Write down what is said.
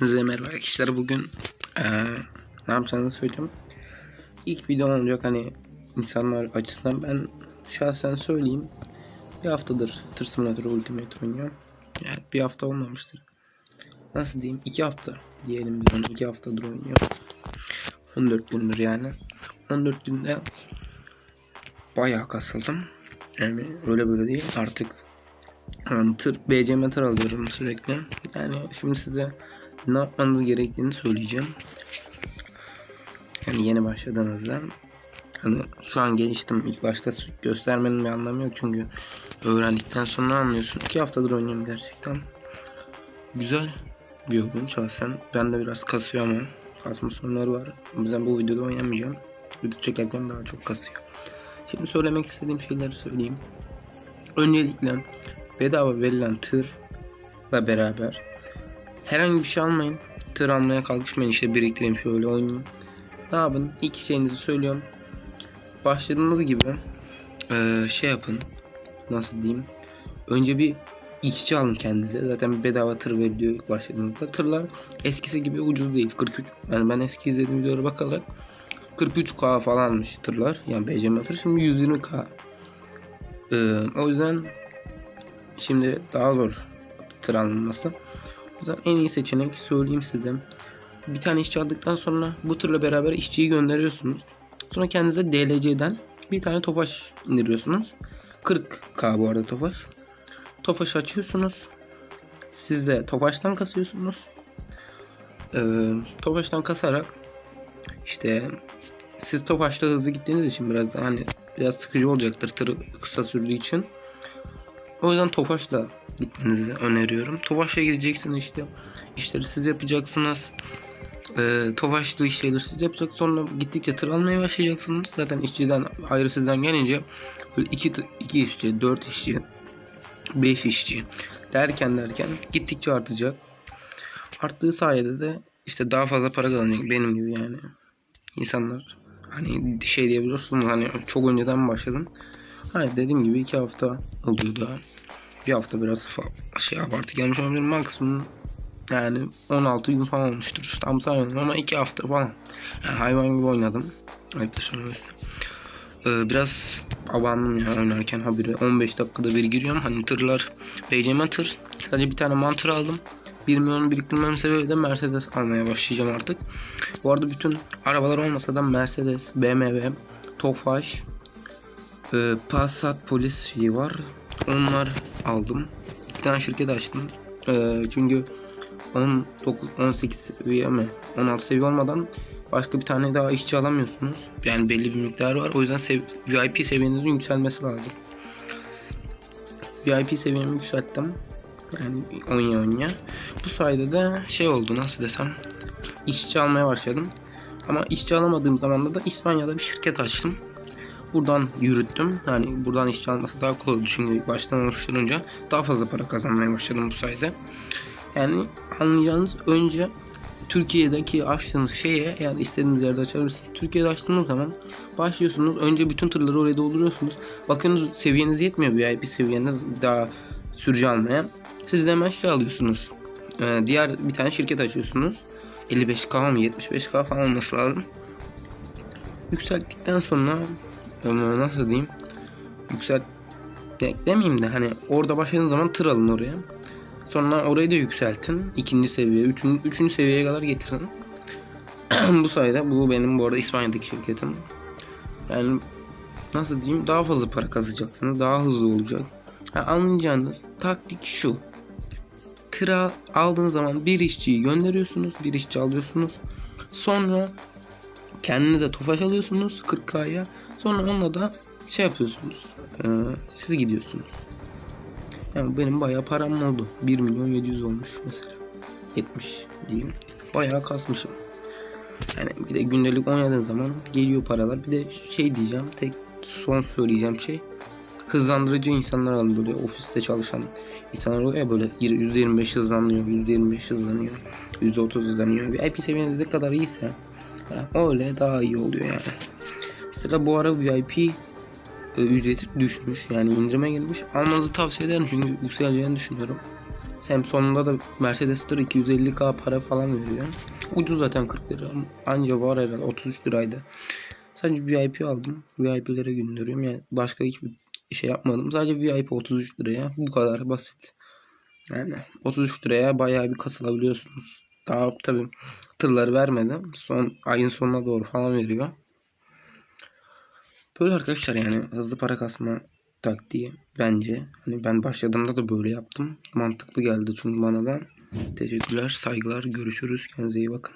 Size merhaba arkadaşlar bugün eee ne yapacağını söyleyeceğim. İlk video olacak hani insanlar açısından ben şahsen söyleyeyim. Bir haftadır Tır Simulator Ultimate oynuyorum. Yani bir hafta olmamıştır. Nasıl diyeyim? iki hafta diyelim bir onu iki haftadır oynuyorum. 14 gündür yani. 14 günde bayağı kasıldım. Yani öyle böyle değil artık yani tır, BCM tır alıyorum sürekli. Yani şimdi size ne yapmanız gerektiğini söyleyeceğim. Yani yeni başladığınızda hani şu an geliştim. İlk başta göstermenin bir anlamı yok çünkü öğrendikten sonra anlıyorsun. İki haftadır oynuyorum gerçekten. Güzel bir oyun şahsen. Ben de biraz kasıyor ama kasma sorunları var. O yüzden bu videoda oynamayacağım. Video çekerken daha çok kasıyor. Şimdi söylemek istediğim şeyleri söyleyeyim. Öncelikle bedava verilen tırla beraber herhangi bir şey almayın. Tır almaya kalkışmayın işte biriktireyim şöyle oynayayım. Ne yapın? İki şeyinizi söylüyorum. Başladığınız gibi eee, şey yapın. Nasıl diyeyim? Önce bir işçi alın kendinize. Zaten bedava tır veriliyor ilk başladığınızda. Tırlar eskisi gibi ucuz değil. 43. Yani ben eski izlediğim videolara bakarak 43k falanmış tırlar. Yani BCM tır şimdi 120k. Ee, o yüzden şimdi daha zor tır alınması. O en iyi seçenek söyleyeyim size. Bir tane işçi aldıktan sonra bu tırla beraber işçiyi gönderiyorsunuz. Sonra kendinize DLC'den bir tane tofaş indiriyorsunuz. 40k bu arada tofaş. Tofaş açıyorsunuz. Siz de tofaştan kasıyorsunuz. Ee, tofaştan kasarak işte siz Tofaş'ta hızlı gittiğiniz için biraz da hani biraz sıkıcı olacaktır tır kısa sürdüğü için. O yüzden Tofaş'la gitmenizi öneriyorum. Tofaş'la gideceksiniz işte. İşleri siz yapacaksınız. Ee, Tofaş'ta işleri siz yapacaksınız. Sonra gittikçe tır almaya başlayacaksınız. Zaten işçiden ayrı sizden gelince böyle iki, iki işçi, dört işçi, beş işçi derken derken gittikçe artacak. Arttığı sayede de işte daha fazla para kazanacak benim gibi yani insanlar hani şey diyebiliyorsunuz hani çok önceden başladım. Hayır dediğim gibi iki hafta oluyor daha. Bir hafta biraz şey abartı gelmiş olabilir maksimum yani 16 gün falan olmuştur. Tam saymadım ama iki hafta falan. Yani hayvan gibi oynadım. Ayıptır söylemesi. Ee, biraz abandım ya oynarken habire 15 dakikada bir giriyorum. Hani tırlar BCM tır. Sadece bir tane mantır aldım. 1 milyon biriktirmem sebebi de Mercedes almaya başlayacağım artık. Bu arada bütün arabalar olmasa da Mercedes, BMW, Tofaş, e, Passat polis şeyi var. Onlar aldım. Bir tane şirket açtım. E, çünkü 19, 18 seviye mi? 16 seviye olmadan başka bir tane daha işçi alamıyorsunuz. Yani belli bir miktar var. O yüzden sev- VIP seviyenizin yükselmesi lazım. VIP seviyemi yükselttim. Yani oynaya oynaya. Bu sayede de şey oldu nasıl desem. işçi almaya başladım. Ama işçi alamadığım zamanda da İspanya'da bir şirket açtım. Buradan yürüttüm. Yani buradan işçi alması daha kolay oldu. Çünkü baştan oluşturunca daha fazla para kazanmaya başladım bu sayede. Yani anlayacağınız önce Türkiye'deki açtığınız şeye yani istediğiniz yerde açabilirsiniz. Türkiye'de açtığınız zaman başlıyorsunuz. Önce bütün tırları oraya dolduruyorsunuz. Bakıyorsunuz seviyeniz yetmiyor VIP seviyeniz daha sürücü almaya. Siz de hemen şey alıyorsunuz. Ee, diğer bir tane şirket açıyorsunuz. 55k mı 75k falan olması lazım. Yükselttikten sonra nasıl diyeyim? Yükselt de- demeyeyim de hani orada başladığınız zaman tır alın oraya. Sonra orayı da yükseltin. ikinci seviye, üçüncü, üçüncü seviyeye kadar getirin. bu sayede bu benim bu arada İspanya'daki şirketim. Yani nasıl diyeyim daha fazla para kazanacaksınız. Daha hızlı olacak. Ha, anlayacağınız taktik şu. Tıra aldığınız zaman bir işçiyi gönderiyorsunuz. Bir işçi alıyorsunuz. Sonra kendinize tofaş alıyorsunuz 40k'ya. Sonra onunla da şey yapıyorsunuz. Ee, siz gidiyorsunuz. Yani benim bayağı param oldu. 1 milyon 700 olmuş mesela. 70 diyeyim. Bayağı kasmışım. Yani bir de gündelik oynadığın zaman geliyor paralar. Bir de şey diyeceğim. Tek son söyleyeceğim şey. Hızlandırıcı insanlar alın böyle ofiste çalışan insanlar oluyor ya böyle %25 hızlanıyor, %25 hızlanıyor, %30 hızlanıyor. VIP seviyeniz ne kadar iyiyse öyle daha iyi oluyor yani. Mesela bu ara VIP e, ücreti düşmüş yani indirime gelmiş. Almanızı tavsiye ederim çünkü yükseleceğini düşünüyorum. Hem sonunda da Mercedes tır 250k para falan veriyor. Ucuz zaten 40 lira. Anca var herhalde 33 liraydı. Sadece VIP aldım. VIP'lere gönderiyorum. Yani başka hiçbir şey yapmadım. Sadece VIP 33 liraya. Bu kadar basit. Yani 33 liraya bayağı bir kasılabiliyorsunuz. Daha tabii tırları vermedi. Son ayın sonuna doğru falan veriyor. Böyle arkadaşlar yani hızlı para kasma taktiği bence. Hani ben başladığımda da böyle yaptım. Mantıklı geldi çünkü bana da. Teşekkürler, saygılar, görüşürüz. Kendinize iyi bakın.